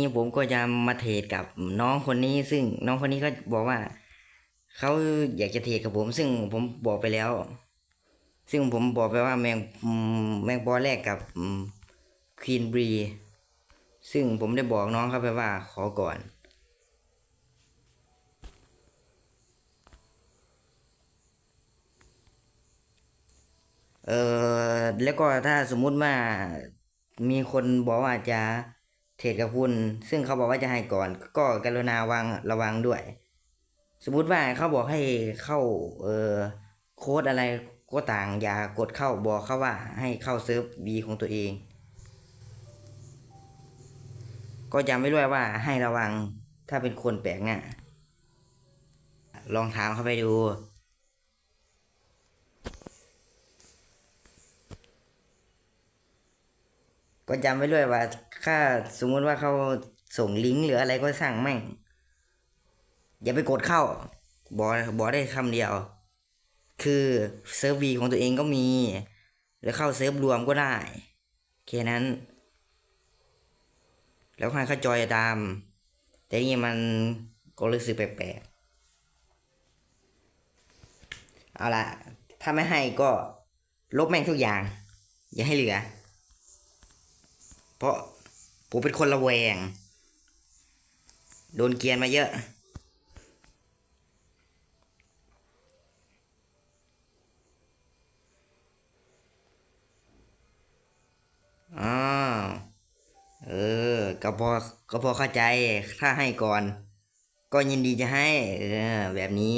นี่ผมก็จะมาเทรดกับน้องคนนี้ ซึ่งน้องคนนี้ก็บอกว่าเขาอยากจะเทรดกับผม ซึ่งผมบอกไปแล้ว ซึ่งผมบอกไปว่าแมงอืมแมงปอแรกกับควีนบรีซึ่งผมได้บอกน้องเขาไปว่าขอก่อนเออแล้วก็ถ้าสมมุติว่ามีคนบอกว่าจะ เทรดกับคุณซึ่งเขาบอกว่าจะให้ก่อน ก็กรุณาวางระวังด้วย สมมุติว่าเขาบอกให้เข้าเออโค้ดอะไรก็ต่างอย่ากดเข้าบอกเขาว่าให้เข้าเซิร์ฟวีของตัวเอง ก็จำไว้ด้วยว่าให้ระวังถ้าเป็นคนแปลกหน้าลองถามเขาไปดู ก็จำไว้ด้วยว่าถ้าสมมุติว่าเขาส่งลิงก์หรืออะไรก็สั่งแม่ง อย่าไปกดเข้าบอกบอกได้คำเดียว คือเซิร์ฟวีของตัวเองก็มีหรือเข้าเซิร์ฟรวมก็ได้แค่นั้น แล้วให้เขาจอยตาม แต่นี่มันก็รู้สึกแปลกๆเอาละถ้าไม่ให้ก็ลบแม่งทุกอย่าง อย่าให้เหลือ เพราะผมเป็นคนระแวง โดนเกียนมาเยอะ อ้าว เออ ก็พอก็พอเข้าใจ ถ้าให้ก่อน ก็ยินดีจะให้ เออ แบบนี้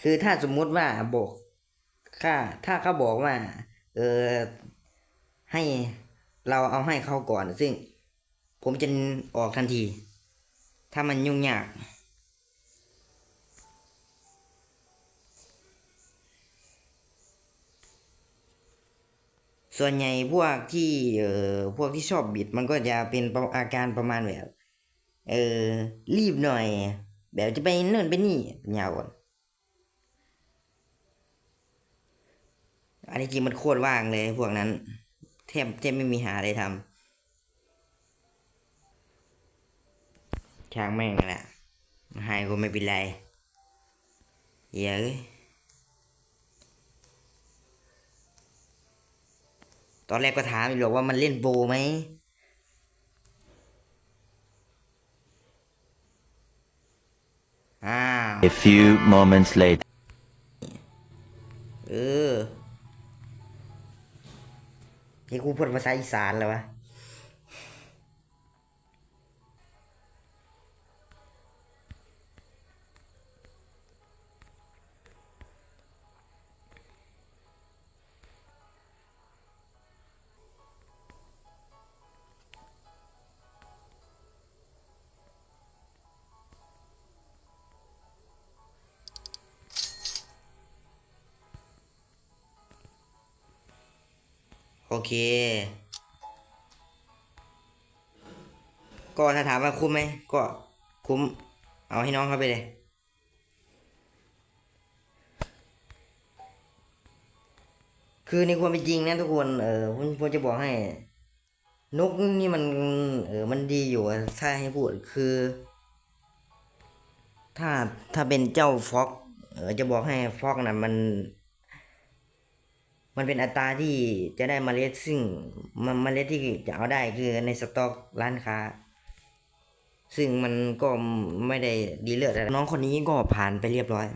คือถ้าสมมุติว่าบอกค่าถ้าเขาบอกว่า เออ ให้เราเอาให้เขาก่อน ซึ่ง ผมจะออกทันที ถ้ามันยุ่งยากส่วนใหญ่พวกที่เอ่อพวกที่ชอบบิดมันก็จะเป็นอาการประมาณแบบ เออรีบหน่อย แบบจะไปเนิ่นไปนี่ปัญญาอ่อนอันนี้จริงมันโคตรว่างเลยพวกนั้น แทบแทบไม่มีหาอะไรทำช่างแม่งแหละหายก็ไม่เป็นไรเหี้ยเอ้ยตอนแรกก็ถามอยู่หรอกว่ามันเล่นโบไหมอ้าว A few moments later. เออ นี่กูพูดภาษาอีสานแล้ววะ โอเค ก็ถ้าถามว่าคุ้มไหมก็คุ้ม เอาให้น้องเขาไปเลยคือในความเป็นจริงนะทุกคน เออผมผมจะบอกให้ นกนี่มัน เออ มันดีอยู่ถ้าให้พูดคือ ถ้าถ้าเป็นเจ้าฟ็อก เออจะบอกให้ฟ็อกน่ะมัน มันเป็นอัตราที่จะได้มเมล็ดซึ่งมเมล็ดที่จะเอาได้คือในสต็อกร้านค้า ซึ่งมันก็ไม่ได้ดีเลิศอะไรน้องคนนี้ก็ผ่านไปเรียบร้อย